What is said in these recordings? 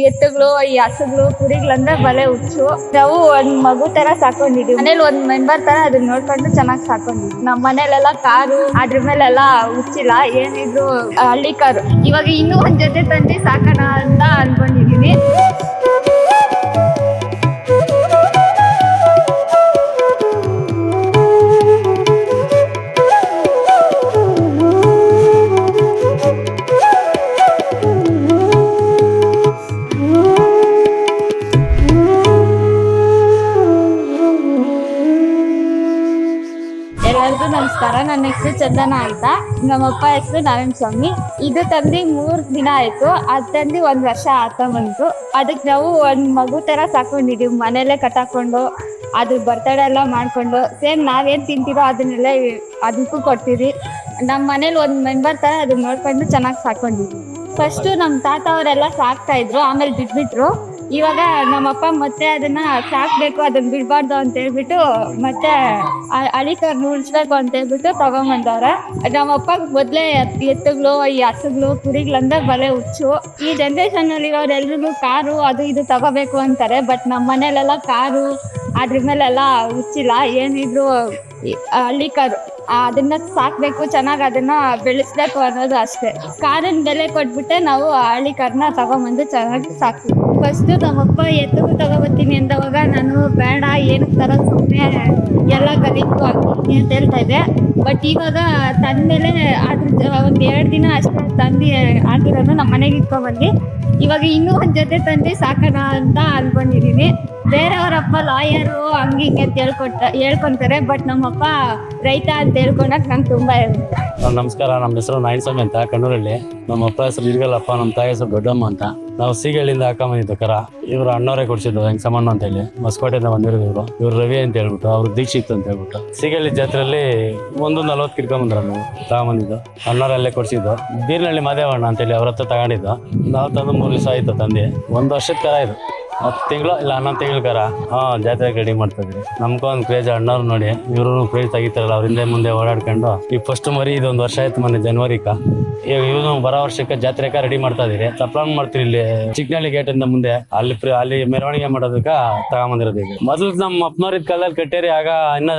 ಎತ್ತುಗಳು, ಈ ಹಸುಗಳು ಕುರಿಗಳಂದ್ರೆ ಬಲೆ ಹುಚ್ಚು. ನಾವು ಒಂದ್ ಮಗು ತರ ಸಾಕೊಂಡಿದೀವಿ. ಮನೇಲಿ ಒಂದ್ ಮೆಂಬರ್ ತರ ಅದನ್ನ ನೋಡ್ಕೊಂಡು ಚೆನ್ನಾಗಿ ಸಾಕೊಂಡಿದ್ವಿ. ನಮ್ಮ ಮನೇಲೆಲ್ಲ ಕಾರು, ಅದ್ರ ಮೇಲೆಲ್ಲ ಹುಚ್ಚಿಲ್ಲ, ಏನಿದ್ರು ಹಳ್ಳಿ ಕಾರು ಇವಾಗ ಇನ್ನೂ ಒಂದ್ ಜೊತೆ ತಂದಿ ಸಾಕೋಣ ಅಂತ ಅನ್ಕೊಂಡಿದೀನಿ. ಎಲ್ಲರಿಗೂ ನಮಸ್ಕಾರ. ನನ್ನ ಹೆಸರು ಚಂದನ ಆಯ್ತಾ ನಮ್ಮಪ್ಪ ಹೆಸರು ನಾರಾಯಣ ಸ್ವಾಮಿ. ಇದು ತಂದು ಮೂರ್ ದಿನ ಆಯ್ತು. ಅದ್ ತಂದು ಒಂದ್ ವರ್ಷ ಆತ ಬಂತು ಅದಕ್ಕೆ ನಾವು ಒಂದ್ ಮಗು ತರ ಸಾಕೊಂಡಿದೀವಿ ಮನೆಯಲ್ಲೇ ಕಟ್ಟಾಕೊಂಡು ಅದ್ರ ಬರ್ತಡೇ ಎಲ್ಲ ಮಾಡ್ಕೊಂಡು ಸೇಮ್ ನಾವೇನ್ ತಿಂತೀರೋ ಅದನ್ನೆಲ್ಲ ಅದಕ್ಕೂ ಕೊಡ್ತೀವಿ. ನಮ್ಮ ಮನೇಲಿ ಒಂದ್ ಮೆಂಬರ್ ತರ ಅದನ್ನ ನೋಡ್ಕೊಂಡು ಚೆನ್ನಾಗಿ ಸಾಕೊಂಡಿದ್ವಿ ಫಸ್ಟ್ ನಮ್ಮ ತಾತ ಅವರೆಲ್ಲ ಸಾಕ್ತಾ ಇದ್ರು. ಆಮೇಲೆ ಬಿಟ್ಬಿಟ್ರು. ಇವಾಗ ನಮ್ಮಪ್ಪ ಮತ್ತೆ ಅದನ್ನ ಸಾಕ್ಬೇಕು, ಅದನ್ನ ಬಿಡ್ಬಾರ್ದು ಅಂತ ಹೇಳ್ಬಿಟ್ಟು ಮತ್ತೆ ಅಳಿಕರ್ ಉಳಿಸ್ಬೇಕು ಅಂತ ಹೇಳ್ಬಿಟ್ಟು ತಗೊಂಬಂದವ್ರೆ. ನಮ್ಮಪ್ಪ ಮೊದ್ಲೇ ಎತ್ತುಗಳು, ಈ ಹಸುಗಳು, ಕುರಿಗಳಂದ್ರೆ ಬಲೆ ಹುಚ್ಚು. ಈ ಜನರೇಷನ್ ಅಲ್ಲಿ ಇರೋರೆಲ್ರಿಗೂ ಕಾರು ಅದು ಇದು ತಗೋಬೇಕು ಅಂತಾರೆ ಬಟ್ ನಮ್ಮ ಮನೇಲೆಲ್ಲ ಕಾರು, ಅದ್ರ ಮೇಲೆಲ್ಲ ಹುಚ್ಚಿಲ್ಲ. ಏನಿದ್ರು ಹಳ್ಳಿ ಕಾರು ಅದನ್ನ ಸಾಕ್ಬೇಕು, ಚೆನ್ನಾಗಿ ಅದನ್ನ ಬೆಳೆಸ್ಬೇಕು ಅನ್ನೋದು ಅಷ್ಟೇ. ಕಾರನ್ ಬೆಲೆ ಕೊಟ್ಬಿಟ್ಟೆ ನಾವು ಹಳ್ಳಿ ಕಾರ್ನ ತಗೊಂಬಂದು ಚೆನ್ನಾಗಿ ಸಾಕ್ತೀವಿ. ಫಸ್ಟ್ ನಮ್ಮಪ್ಪ ಎತ್ತಿಗೂ ತಗೋಬತ್ತೀನಿ ಅಂದವಾಗ ನಾನು, ಬೇಡ ಏನಕ್ಕೆ ತರೋದು ಸುಮ್ಮನೆ ಎಲ್ಲ ಆಗ್ತೀನಿ ಅಂತ ಹೇಳ್ತಾ ಇದ್ದೆ. ಬಟ್ ಇವಾಗ ತಂದ್ಮೇಲೆ ಅದ್ರ ಒಂದು ಎರಡು ದಿನ ಅಷ್ಟೇ ತಂದು ಆಗಿರೋದು ನಮ್ಮ ಮನೆಗೆ ಇಟ್ಕೊಂಡ್ಬಂದು ಇವಾಗ ಇನ್ನೂ ಒಂದು ಜೊತೆ ತಂದು ಸಾಕೋಣ ಅಂತ ಅನ್ಕೊಂಡಿದೀನಿ. ಬೇರೆಯವರಪ್ಪ ಲಾಯರು ಹಂಗೆ ಹಿಂಗೆ ಅಂತ ಹೇಳ್ಕೊಟ್ಟ, ಹೇಳ್ಕೊಂತಾರೆ ಬಟ್ ನಮ್ಮಪ್ಪ ರೈತ ಅಂತ ಹೇಳ್ಕೊಳಕ್ ನಂಗೆ ತುಂಬಾ ನಮಸ್ಕಾರ ನಮ್ಮ ಹೆಸರು ನಾಯಣಸ್ವಾಮಿ ಅಂತ, ಕಣ್ಣೂರಲ್ಲಿ. ನಮ್ಮ ಅಪ್ಪ ಹೆಸರು ಇರ್ಗಲ್ಲಪ್ಪ ನಮ್ಮ ತಾಯಿ ಹೆಸರು ದೊಡ್ಡಮ್ಮ ಅಂತ. ನಾವು ಸೀಗಳಿಂದ ಹಾಕೊಂಬಂದಿದ್ದು ಕರ ಇವರು ಅಣ್ಣವರೇ ಕೊಡ್ಸಿದ್ದು ಸಮಣ್ಣ ಅಂತ ಹೇಳಿ. ಮಸ್ಕೋಟೆಯಿಂದ ಬಂದಿರೋದು ಇವರು. ಇವ್ರು ರವಿ ಅಂತ ಹೇಳ್ಬಿಟ್ಟು, ಅವ್ರು ದೀಕ್ಷಿತ್ ಅಂತ ಹೇಳ್ಬಿಟ್ಟು. ಸೀಗಳ್ಳಿ ಜಾತ್ರೆಯಲ್ಲಿ ಒಂದು ನಲ್ವತ್ತು ಕಿಡ್ಕೊಂಬಂದ್ರ ನಾವು ತಗೊಂಬಂದಿದ್ದು. ಅಣ್ಣವರಲ್ಲೇ ಕೊಡ್ಸಿದ್ದು. ಬೀರ್ನಳ್ಳಿ ಮಾದೇವಣ್ಣ ಅಂತೇಳಿ ಅವ್ರ ಹತ್ರ ತಗೊಂಡಿದ್ದು. ನಾವು ತಂದು ಮೂರು ದಿವಸ ಆಯ್ತು ತಂದೆ. ಒಂದು ವರ್ಷದ ಕರ ಇದು. ಹತ್ತು ತಿಂಗಳು ಇಲ್ಲ ಹನ್ನೊಂದು ತಿಂಗಳ ಕರ ಹಾಂ, ಜಾತ್ರೆ ರೆಡಿ ಮಾಡ್ತಾ ಇದ್ರಿ ನಮ್ಗೂ ಒಂದು ಕ್ರೇಜ್ ಅಣ್ಣವ್ರು ನೋಡಿ. ಇವರು ಕ್ರೇಜ್ ತೆಗಿತಾರಲ್ಲ, ಅವ್ರ ಹಿಂದೆ ಮುಂದೆ ಓಡಾಡ್ಕೊಂಡು. ಈ ಫಸ್ಟ್ ಮರಿ ಇದೊಂದು ವರ್ಷ ಆಯ್ತು ಮೊನ್ನೆ ಜನವರಿಕ ಈಗ ಇವನು ಬರೋ ವರ್ಷಕ್ಕೆ ಜಾತ್ರೆಕ ರೆಡಿ ಮಾಡ್ತಾ ಇದೀರಿ. ಸಪ್ಲಾನ್ ಮಾಡ್ತೀರಿ ಇಲ್ಲಿ ಚಿಕ್ಕನಹಳ್ಳಿ ಗೇಟ್ ಇಂದ ಮುಂದೆ. ಅಲ್ಲಿ ಅಲ್ಲಿ ಮೆರವಣಿಗೆ ಮಾಡೋದಕ್ಕ ತಗೊಂಬಂದಿರೋದು ಈಗ. ಮೊದಲು ನಮ್ಮ ಅಪ್ಪನವ್ರಿದ ಕಾಲದಲ್ಲಿ ಕಟ್ಟೇರಿ, ಆಗ ಇನ್ನ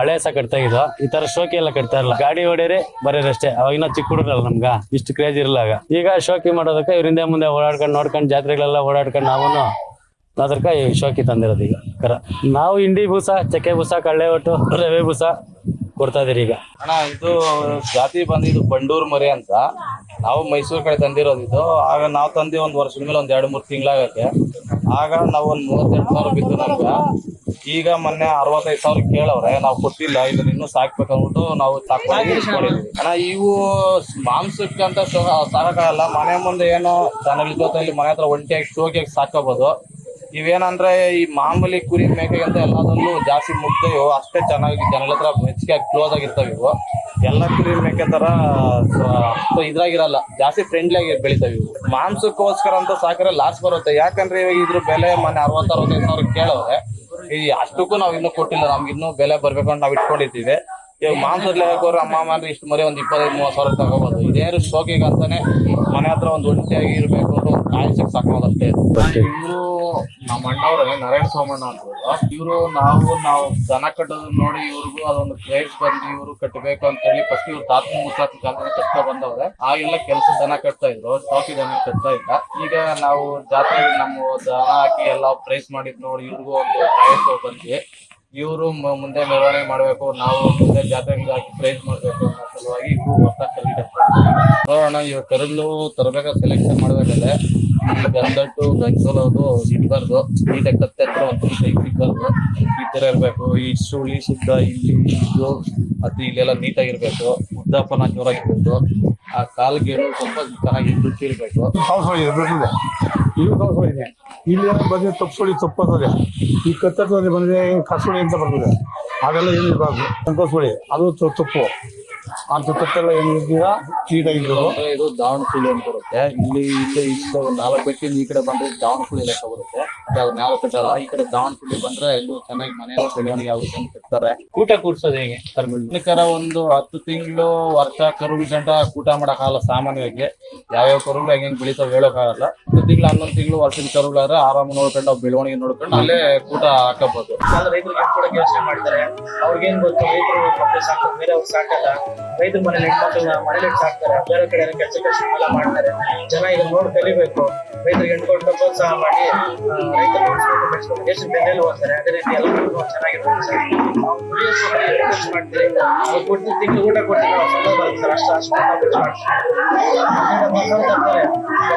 ಹಳೆ ಸಹ ಕಟ್ತಾ ಇದ್ದು ಈ ತರ ಶೋಕಿ ಎಲ್ಲ ಕಟ್ತಾ ಇರಲ್ಲ ಗಾಡಿ ಹೊಡೆಯರಿ ಬರೋರಷ್ಟೇ ಅವಾಗ ಇನ್ನ ಚಿಕ್ಕ ಹುಡುಗರಲ್ಲ ನಮ್ಗ. ಇಷ್ಟು ಕ್ರೇಜ್ ಇರಲ್ಲ ಈಗ ಶೋಕಿ ಮಾಡೋದಕ್ಕೆ ಇವ್ರ ಹಿಂದೆ ಮುಂದೆ ಓಡಾಡ್ಕೊಂಡು ನೋಡ್ಕೊಂಡು ಜಾತ್ರೆಗಳೆಲ್ಲ ಓಡಾಡ್ಕೊಂಡು ನಾವು ಅದಕ್ಕೆ ಈ ಶೋಕಿ ತಂದಿರೋದು ಈಗ. ಕರ ನಾವು ಇಂಡಿ ಬೂಸ ಚಕ್ಕೆ ಬೂಸ ಕಳ್ಳೆ ಒಟ್ಟು ರವೆ ಬೂಸ ಕೊಡ್ತಾ ಇದೀರಿ ಈಗ. ಅಣ್ಣ ಇದು ಜಾತಿ ಬಂದಿದ್ದು ಬಂಡೂರು ಮರಿ ಅಂತ. ನಾವು ಮೈಸೂರು ಕಡೆ ತಂದಿರೋದು ಇದು. ಆಗ ನಾವು ತಂದಿ ಒಂದ್ ವರ್ಷದ ಮೇಲೆ ಒಂದ್ ಎರಡು ಮೂರು ತಿಂಗಳಾಗತ್ತೆ. ಆಗ ನಾವು ಒಂದ್ ಮೂವತ್ತೆರಡು ಸಾವಿರ ಬಿದ್ದು ನಮ್ಗೆ ಈಗ ಮೊನ್ನೆ ಅರವತ್ತೈದು ಸಾವಿರ ಕೇಳವ್ರೆ. ನಾವು ಕೊಟ್ಟಿಲ್ಲ ಇದನ್ನ ಇನ್ನೂ ಸಾಕ್ಬೇಕಂದ್ಬಿಟ್ಟು ನಾವು ಸಾಕೊಂಡಿದ್ವಿ. ಅಣ್ಣ ಇವು ಮಾಂಸಕ್ಕೆ ಅಂತ ಸಾಕಾಗಲ್ಲ ಮನೆ ಮುಂದೆ ಏನೋ ದನಗಳ ಜೊತೆಲಿ ಮನೆ ಹತ್ರ ಒಂಟಿಯಾಗಿ ಶೋಕಿಯಾಗಿ ಸಾಕೋಬಹುದು ಇವೇನಂದ್ರೆ ಈ ಮಾಮೂಲಿ ಕುರಿ ಮೇಕೆಗಿಂತ ಎಲ್ಲದನ್ನು ಜಾಸ್ತಿ ಮುಗ್ದು ಇವು ಅಷ್ಟೇ ಚೆನ್ನಾಗಿ ಜನಗಳ ಹತ್ರ ಹೆಚ್ಚಿಗೆ ಕ್ಲೋಸ್ ಆಗಿರ್ತವೆ ಇವು. ಎಲ್ಲ ಕುರಿ ಮೇಕೆ ತರ ಇದ್ರಾಗಿರಲ್ಲ. ಜಾಸ್ತಿ ಫ್ರೆಂಡ್ಲಿ ಆಗಿ ಬೆಳಿತಾವೆ ಇವು. ಮಾಂಸಕ್ಕೋಸ್ಕರ ಅಂತ ಸಾಕಿದ್ರೆ ಲಾಸ್ ಬರುತ್ತೆ. ಯಾಕಂದ್ರೆ ಇವಾಗ ಇದ್ರ ಬೆಲೆ ಮೊನ್ನೆ ಅರವತ್ತ ಅರವತ್ತೈದು ಸಾವಿರ ಕೇಳವ್ರೆ ಈ ಅಷ್ಟಕ್ಕೂ ನಾವು ಇನ್ನೂ ಕೊಟ್ಟಿಲ್ಲ. ನಮ್ಗೆ ಇನ್ನೂ ಬೆಲೆ ಬರ್ಬೇಕು ಅಂತ ನಾವು ಇಟ್ಕೊಂಡಿದ್ದೀವಿ. ಇವಾಗ ಮಾಂಸದ ಲೆಕ್ಕವ್ರು ಅಮ್ಮ ಅಂದ್ರೆ ಇಷ್ಟು ಮರಿ ಒಂದು ಇಪ್ಪತ್ತೈದು, ಮೂವತ್ತು ಸಾವಿರ ತಗೋಬೋದು. ಇದೇನು ಶೋಕಿಗೆ ಅಂತಾನೆ ಮನೆ ಹತ್ರ ಒಂದು ಒಂಟಿಯಾಗಿ ಇರಬೇಕು ಅಂತ ಒಂದು ಕಾಯಿಸಕ್ಕೆ ಸಾಕೋದು ಅಷ್ಟೇ. ಇವರು ನಮ್ಮ ಅಣ್ಣವ್ರೆ ನಾರಾಯಣ ಸೋಮಣ್ಣ ಅಂತ ಇವರು ನಾವು ನಾವು ದನ ಕಟ್ಟೋದನ್ನ ನೋಡಿ ಇವ್ರಿಗೂ ಅದೊಂದು ಕ್ರೇಜ್ ಬಂದು ಇವರು ಕಟ್ಟಬೇಕು ಅಂತ ಹೇಳಿ ಫಸ್ಟ್ ಇವ್ರು ತಾತ ಮುತ್ತಾತ ಕಾಲದಲ್ಲಿ ಕಟ್ತಾ ಬಂದವ್ರೆ. ಆಗೆಲ್ಲ ಕೆಲಸ ದನ ಕಟ್ತಾ ಇದ್ರು ಸ್ಟಾಕಿ ದನ ಕಟ್ತಾ ಇಲ್ಲ ಈಗ ನಾವು ಜಾತ್ರೆ ನಮ್ಮ ದನ ಹಾಕಿ ಎಲ್ಲ ಪ್ರೈಸ್ ಮಾಡಿದ್ ನೋಡಿ ಇವ್ರಿಗೂ ಒಂದು ಕಾಯಕ ಬಂದ್ವಿ. ಇವರು ಮುಂದೆ ಮೆರವಣಿಗೆ ಮಾಡಬೇಕು, ನಾವು ಮುಂದೆ ಜಾತ್ರೆಗೆ ಹಾಕಿ ಪ್ರೈಸ್ ಮಾಡಬೇಕು ಅನ್ನೋ ಸಲುವಾಗಿ ಇಬ್ಬರು ಒಟ್ಟಾಗಿ ನೋಡೋಣ ಇವಾಗ ಕರಲು ತರಬೇಕಾದ ಸೆಲೆಕ್ಷನ್ ಮಾಡ್ಬೇಕಾದ್ರೆ ಈ ಗಂದಟ್ಟು ಗಂಜಲೋದು ಇಟ್ಬಾರ್ದು ನೀಟಾಗಿ ಕತ್ತೆ ಹತ್ರ ಒಂದು ಇಟ್ಬಾರ್ದು ಈ ಥರ ಇರಬೇಕು. ಈ ಸುಳಿ ಶುದ್ಧ ಇಲ್ಲಿ ಇದು ಅದು ಇಲ್ಲೆಲ್ಲ ನೀಟಾಗಿರ್ಬೇಕು ಉದ್ದಪ್ಪನ ಜೋರಾಗಿರ್ಬೇಕು. ಆ ಕಾಲ್ಗೇಳು ಸ್ವಲ್ಪ ಚೆನ್ನಾಗಿ ರುಚಿ ಇರ್ಬೇಕು ಇದೆ ಬರ್ತದೆ ಇದು ಇಲ್ಲಿ ಏನೋ ಬಂದ್ರೆ ತಪ್ಪಿಸೋಳಿ ತಪ್ಪತ್ತದೆ ಈ ಕತ್ತತ್ತದೆ ಬಂದ್ರೆ ಕಸೋಳಿ ಅಂತ ಬರ್ತದೆ. ಅದೆಲ್ಲ ಏನು ಇರಬಾರ್ದು. ಸಂಕೋಸೋಳಿ ಅದು ತಪ್ಪು. ಅಂತ ತಪ್ಪೆಲ್ಲ ಹೆಂಗಿದ್ದೀರಾ ನೀಟಾಗಿರ್ಬೇಕು ಅಂದ್ರೆ ಇದು ಅಂತ ಬರುತ್ತೆ? ಇಲ್ಲಿ ಇಲ್ಲಿ ಇಷ್ಟು ನಾಲ್ಕು ಬೆಟ್ಟಿಂದ ಈ ಕಡೆ ಬಂದ್ರೆ ಲೆಕ್ಕ ಬರುತ್ತೆ. ಅವ್ರು ಯಾವ ಕಟ್ಟಲ್ಲ ಈ ಕಡೆ ಬಂದ್ರೆ ಎಲ್ಲೂ ಚೆನ್ನಾಗಿ ಮನೆ ಬೆಳವಣಿಗೆ ಆಗುತ್ತೆ ಅಂತ ಕಟ್ತಾರೆ ಊಟ ಕೂಡ್ಸೋದು ಹೇಗೆ? ಕರ್ಗಳು ಕರ ಒಂದು ಹತ್ತು ತಿಂಗಳು ವರ್ಷ ಕರುಳು ಗಂಟ ಊಟ ಮಾಡಕ್ಕಾಗಲ್ಲ ಸಾಮಾನ್ಯವಾಗಿ. ಯಾವ್ಯಾವ ಕರುಗಳು ಹೆಂಗ್ ಹೆಂಗ್ ಬೆಳಿತಾವೆ ಹೇಳೋಕ್ಕಾಗಲ್ಲ. ಹತ್ತು ತಿಂಗಳು ಹನ್ನೊಂದು ತಿಂಗಳು ವರ್ಷದ ಕರುಗಳಾದ್ರೆ ಆರಾಮ ನೋಡ್ಕೊಂಡು ಬೆಳವಣಿಗೆ ನೋಡ್ಕೊಂಡು ಅಲ್ಲೇ ಊಟ ಹಾಕಬಹುದು ಆದ್ರೆ ಯೋಚನೆ ಮಾಡ್ತಾರೆ? ಅವ್ರಿಗೇನ್ ಗೊತ್ತು? ರೈತರು ಬೇರೆ ಅವ್ರು ಸಾಕಲ್ಲ. ರೈತರ ಮನೆ ಹೆಣ್ಮಕ್ಳನ್ನ ಮನೇಲಿ ಸಾಕ್ತಾರೆ ಬೇರೆ ಕಡೆ ಕೆಲಸ ಕೆಲಸ ಮಾಡ್ತಾರೆ. ಜನ ಈಗ ನೋಡಿ ಕಲಿಬೇಕು. ರೈತರಿಗೆ ಹೆಣ್ಕೊಂಡು ಪ್ರೋತ್ಸಾಹ ಮಾಡಿ ರೈತರು ಬೆಳೆಸ್ಕೊಂಡು ದೇಶ ಹೋಗ್ತಾರೆ ಅದೇ ರೀತಿ ಎಲ್ಲ ಚೆನ್ನಾಗಿರ್ತಾರೆ ಮಾಡ್ತೀವಿ ತಿಂಗಳು ಊಟ ಕೊಡ್ತೀವಿ ನಾವು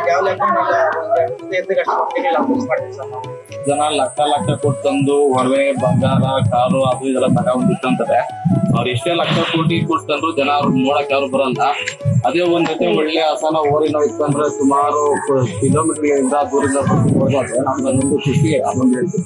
ಯಾವ ಲೆಕ್ಕ ಜನ ಲಕ್ಷ ಲಕ್ಷ ಕೊಟ್ಟು ತಂದು ಹೊರವೆ ಬಂಗಾರ, ಕಾರು, ಅದು ಇದೆಲ್ಲ ತಗೊಂಡ್ಬಿಟ್ಟಂತಾರೆ ಅವ್ರು ಎಷ್ಟೇ ಲಕ್ಷ ಕೋಟಿ ಕೊಟ್ಟು ತಂದ್ರು ಜನ ಅವ್ರು ನೋಡಕ್ ಯಾರು ಬರಲ್ಲ ಅದೇ ಒಂದ್ ಜೊತೆ ಒಳ್ಳೆ ಹಸನ ಓರಿನ ಇತ್ತಂದ್ರೆ ಸುಮಾರು ಕಿಲೋಮೀಟರ್ ಇಂದ ದೂರಿಂದ ನಮ್ಗೆ ಅದೊಂದು ಖುಷಿ ಅದೊಂದು ಹೇಳ್ತೀವಿ